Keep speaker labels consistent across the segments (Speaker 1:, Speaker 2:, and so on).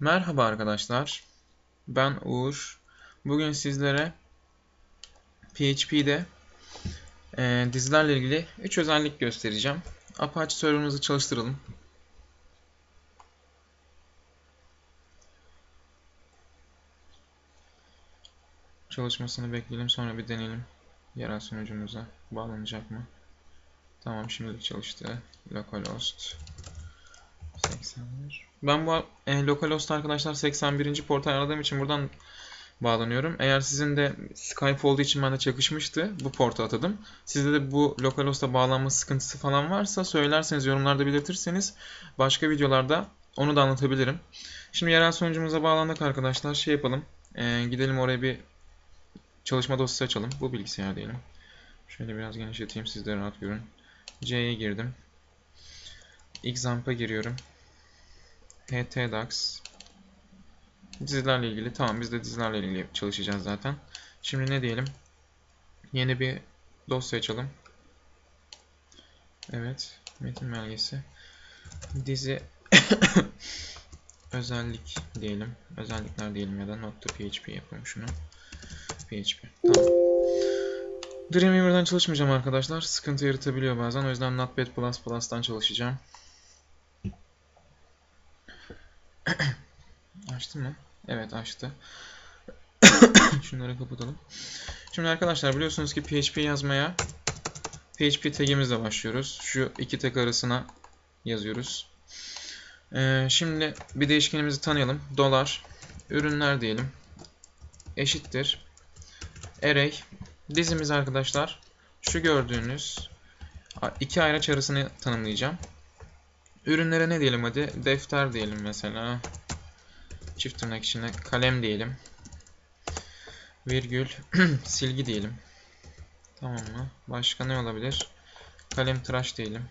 Speaker 1: Merhaba arkadaşlar. Ben Uğur. Bugün sizlere PHP'de e, dizilerle ilgili 3 özellik göstereceğim. Apache server'ımızı çalıştıralım. Çalışmasını bekleyelim sonra bir deneyelim. Yerel sunucumuza bağlanacak mı? Tamam şimdilik çalıştı. Localhost 81. Ben bu e, localhost arkadaşlar 81. portu ayarladığım için buradan bağlanıyorum. Eğer sizin de Skype olduğu için bende çakışmıştı. Bu portu atadım. Sizde de bu localhost'a bağlanma sıkıntısı falan varsa söylerseniz yorumlarda belirtirseniz başka videolarda onu da anlatabilirim. Şimdi yerel sunucumuza bağlandık arkadaşlar. Şey yapalım. E, gidelim oraya bir çalışma dosyası açalım. Bu bilgisayar diyelim. Şöyle biraz genişleteyim siz de rahat görün. C'ye girdim. Examp'a giriyorum. Htdocs dizilerle ilgili. Tamam biz de dizilerle ilgili çalışacağız zaten. Şimdi ne diyelim? Yeni bir dosya açalım. Evet. Metin belgesi. Dizi özellik diyelim. Özellikler diyelim ya da nokta .php yapalım şunu. PHP. Tamam. Dreamweaver'dan çalışmayacağım arkadaşlar. Sıkıntı yaratabiliyor bazen. O yüzden Notepad++'dan çalışacağım. Açtı mı? Evet açtı. Şunları kapatalım. Şimdi arkadaşlar biliyorsunuz ki PHP yazmaya PHP tagimizle başlıyoruz. Şu iki tag arasına yazıyoruz. Ee, şimdi bir değişkenimizi tanıyalım. Dolar ürünler diyelim. Eşittir. Array dizimiz arkadaşlar şu gördüğünüz iki ayraç arasını tanımlayacağım. Ürünlere ne diyelim hadi? Defter diyelim mesela. Çift tırnak içinde kalem diyelim. Virgül silgi diyelim. Tamam mı? Başka ne olabilir? Kalem tıraş diyelim.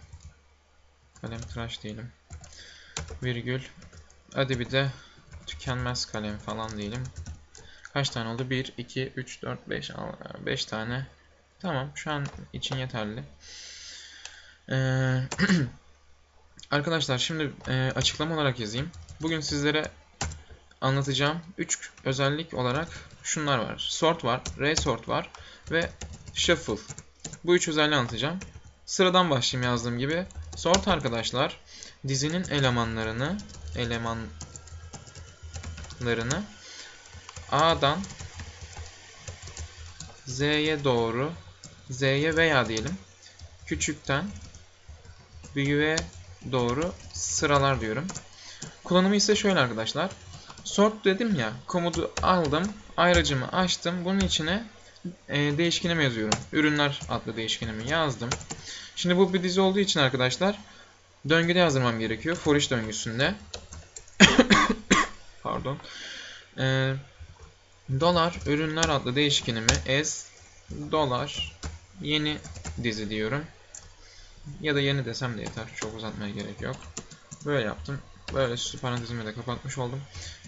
Speaker 1: Kalem tıraş diyelim. Virgül. Hadi bir de tükenmez kalem falan diyelim. Kaç tane oldu? 1, 2, 3, 4, 5, 5 tane. Tamam. Şu an için yeterli. Ee, arkadaşlar şimdi e, açıklama olarak yazayım. Bugün sizlere anlatacağım 3 özellik olarak şunlar var. Sort var, resort var ve shuffle. Bu üç özelliği anlatacağım. Sıradan başlayayım yazdığım gibi. Sort arkadaşlar dizinin elemanlarını elemanlarını A'dan Z'ye doğru Z'ye veya diyelim küçükten büyüğe doğru sıralar diyorum. Kullanımı ise şöyle arkadaşlar. Sort dedim ya komutu aldım ayracımı açtım bunun içine e, değişkenimi yazıyorum. Ürünler adlı değişkenimi yazdım. Şimdi bu bir dizi olduğu için arkadaşlar döngüde yazdırmam gerekiyor. For each döngüsünde. Pardon. Eee Dolar ürünler adlı değişkenimi as dolar yeni dizi diyorum. Ya da yeni desem de yeter. Çok uzatmaya gerek yok. Böyle yaptım. Böyle süslü parantezimi de kapatmış oldum.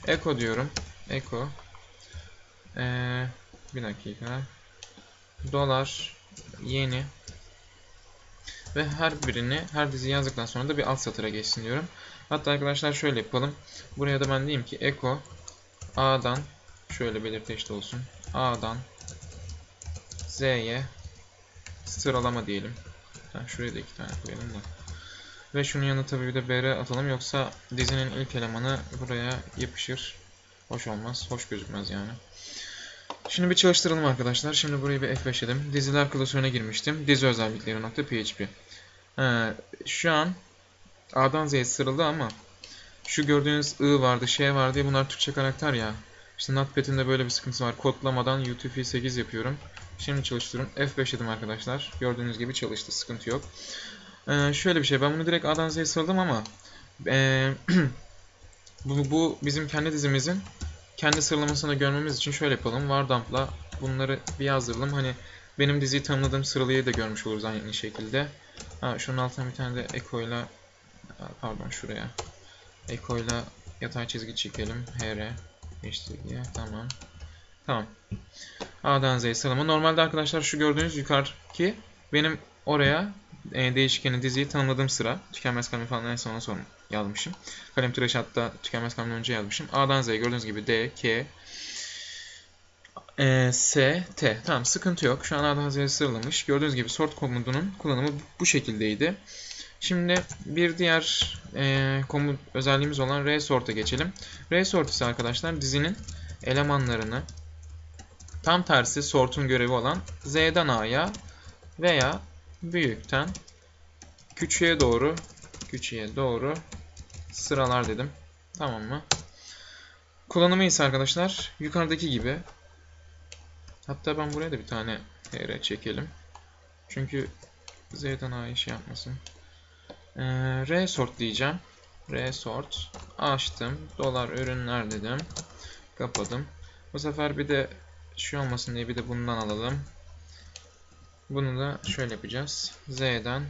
Speaker 1: Echo diyorum. Echo. Ee, bir dakika. Dolar yeni. Ve her birini, her dizi yazdıktan sonra da bir alt satıra geçsin diyorum. Hatta arkadaşlar şöyle yapalım. Buraya da ben diyeyim ki Echo A'dan Şöyle belirteçli olsun. A'dan Z'ye sıralama diyelim. Ha, şuraya da iki tane koyalım da. Ve şunun yanına tabii bir de BR atalım yoksa dizinin ilk elemanı buraya yapışır. Hoş olmaz. Hoş gözükmez yani. Şimdi bir çalıştıralım arkadaşlar. Şimdi burayı bir F5'ledim. Diziler klasörüne girmiştim. Dizi özellikleri nokta PHP. Ee, şu an A'dan Z'ye sıraladı ama şu gördüğünüz I vardı, şey vardı bunlar Türkçe karakter ya. İşte Notepad'in böyle bir sıkıntısı var. Kodlamadan UTF-8 yapıyorum. Şimdi çalıştırıyorum. F5 dedim arkadaşlar. Gördüğünüz gibi çalıştı. Sıkıntı yok. Ee, şöyle bir şey. Ben bunu direkt A'dan Z'ye sıraladım ama ee, bu, bu bizim kendi dizimizin kendi sıralamasını görmemiz için şöyle yapalım. Vardamp'la bunları bir yazdıralım. Hani benim diziyi tanımladığım sıralayı da görmüş oluruz aynı şekilde. Ha, şunun altına bir tane de ile pardon şuraya ile yatay çizgi çekelim. HR Eşitliğe tamam. Tamam. A'dan Z'ye sıralama. Normalde arkadaşlar şu gördüğünüz yukarıki benim oraya e, değişkeni diziyi tanımladığım sıra tükenmez kalemi falan en sona sonra yazmışım. Kalem tıraş hatta tükenmez kalemden önce yazmışım. A'dan Z'ye gördüğünüz gibi D, K, e, S, T. Tamam sıkıntı yok. Şu an A'dan Z'ye sıralamış. Gördüğünüz gibi sort komutunun kullanımı bu şekildeydi. Şimdi bir diğer e, komut özelliğimiz olan resort'a geçelim. Resort ise arkadaşlar dizinin elemanlarını tam tersi sort'un görevi olan Z'den A'ya veya büyükten küçüğe doğru küçüğe doğru sıralar dedim. Tamam mı? Kullanımı ise arkadaşlar yukarıdaki gibi. Hatta ben buraya da bir tane HR çekelim. Çünkü Z'den A'ya şey yapmasın. Ee, resort diyeceğim. Resort. Açtım. Dolar ürünler dedim. Kapadım. Bu sefer bir de şu olmasın diye bir de bundan alalım. Bunu da şöyle yapacağız. Z'den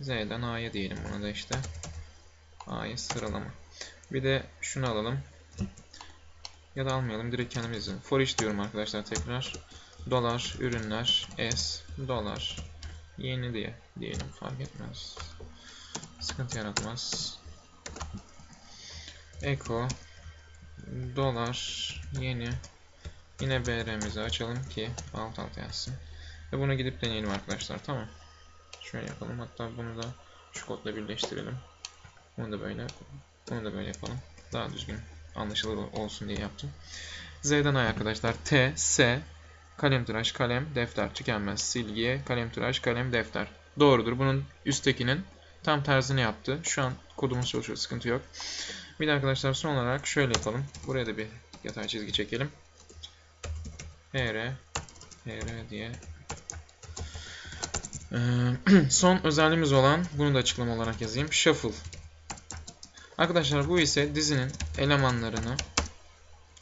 Speaker 1: Z'den A'ya diyelim buna da işte. A'ya sıralama. Bir de şunu alalım. Ya da almayalım. Direkt kendimiz yazalım. For each diyorum arkadaşlar tekrar. Dolar, ürünler, S, dolar, yeni diye diyelim fark etmez. Sıkıntı yaratmaz. Eko, dolar, yeni, yine BR'mizi açalım ki alt alta yazsın. Ve bunu gidip deneyelim arkadaşlar tamam. Şöyle yapalım hatta bunu da şu kodla birleştirelim. Bunu da böyle, bunu da böyle yapalım. Daha düzgün anlaşılır olsun diye yaptım. Z'den A'ya arkadaşlar T, S, kalem tıraş, kalem, defter, tükenmez, silgiye, kalem tıraş, kalem, defter. Doğrudur. Bunun üsttekinin tam tersini yaptı. Şu an kodumuz çalışıyor. Sıkıntı yok. Bir de arkadaşlar son olarak şöyle yapalım. Buraya da bir yatay çizgi çekelim. HR HR diye son özelliğimiz olan bunu da açıklama olarak yazayım. Shuffle. Arkadaşlar bu ise dizinin elemanlarını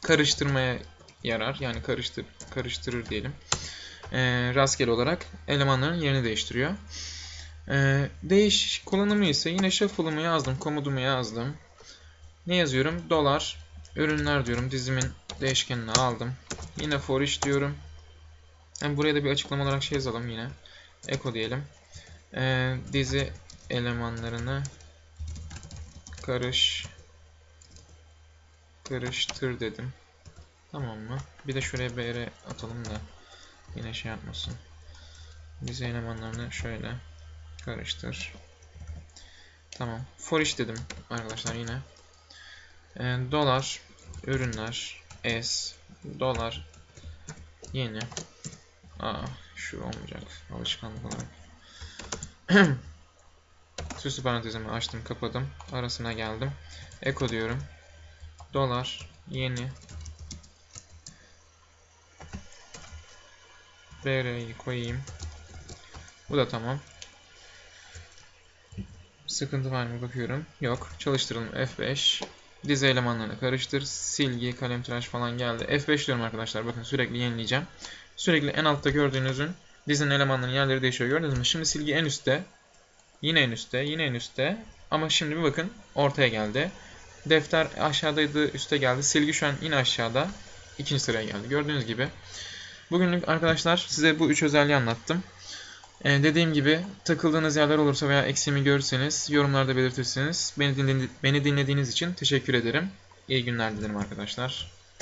Speaker 1: karıştırmaya yarar. Yani karıştır, karıştırır diyelim. Ee, rastgele olarak elemanların yerini değiştiriyor. Ee, değiş kullanımı ise yine shuffle'ımı yazdım, komutumu yazdım. Ne yazıyorum? Dolar, ürünler diyorum. Dizimin değişkenini aldım. Yine for each diyorum. Yani buraya da bir açıklama olarak şey yazalım yine. Echo diyelim. Ee, dizi elemanlarını karış karıştır dedim. Tamam mı? Bir de şuraya BR atalım da yine şey yapmasın. Dizi elemanlarını şöyle karıştır. Tamam. For each dedim arkadaşlar yine. Ee, dolar ürünler S dolar yeni Aa şu olmayacak alışkanlık olarak. Süslü parantezimi açtım kapadım. Arasına geldim. Eko diyorum. Dolar yeni BR'yi koyayım. Bu da tamam. Sıkıntı var mı bakıyorum. Yok. Çalıştıralım F5. Dizi elemanlarını karıştır. Silgi, kalem tıraş falan geldi. F5 diyorum arkadaşlar. Bakın sürekli yenileyeceğim. Sürekli en altta gördüğünüzün dizinin elemanlarının yerleri değişiyor. Gördünüz mü? Şimdi silgi en üstte. Yine en üstte. Yine en üstte. Ama şimdi bir bakın ortaya geldi. Defter aşağıdaydı, üste geldi. Silgi şu an yine aşağıda. ikinci sıraya geldi. Gördüğünüz gibi. Bugünlük arkadaşlar size bu üç özelliği anlattım. Ee, dediğim gibi takıldığınız yerler olursa veya eksiğimi görürseniz yorumlarda belirtirsiniz. Beni, dinledi beni dinlediğiniz için teşekkür ederim. İyi günler dilerim arkadaşlar.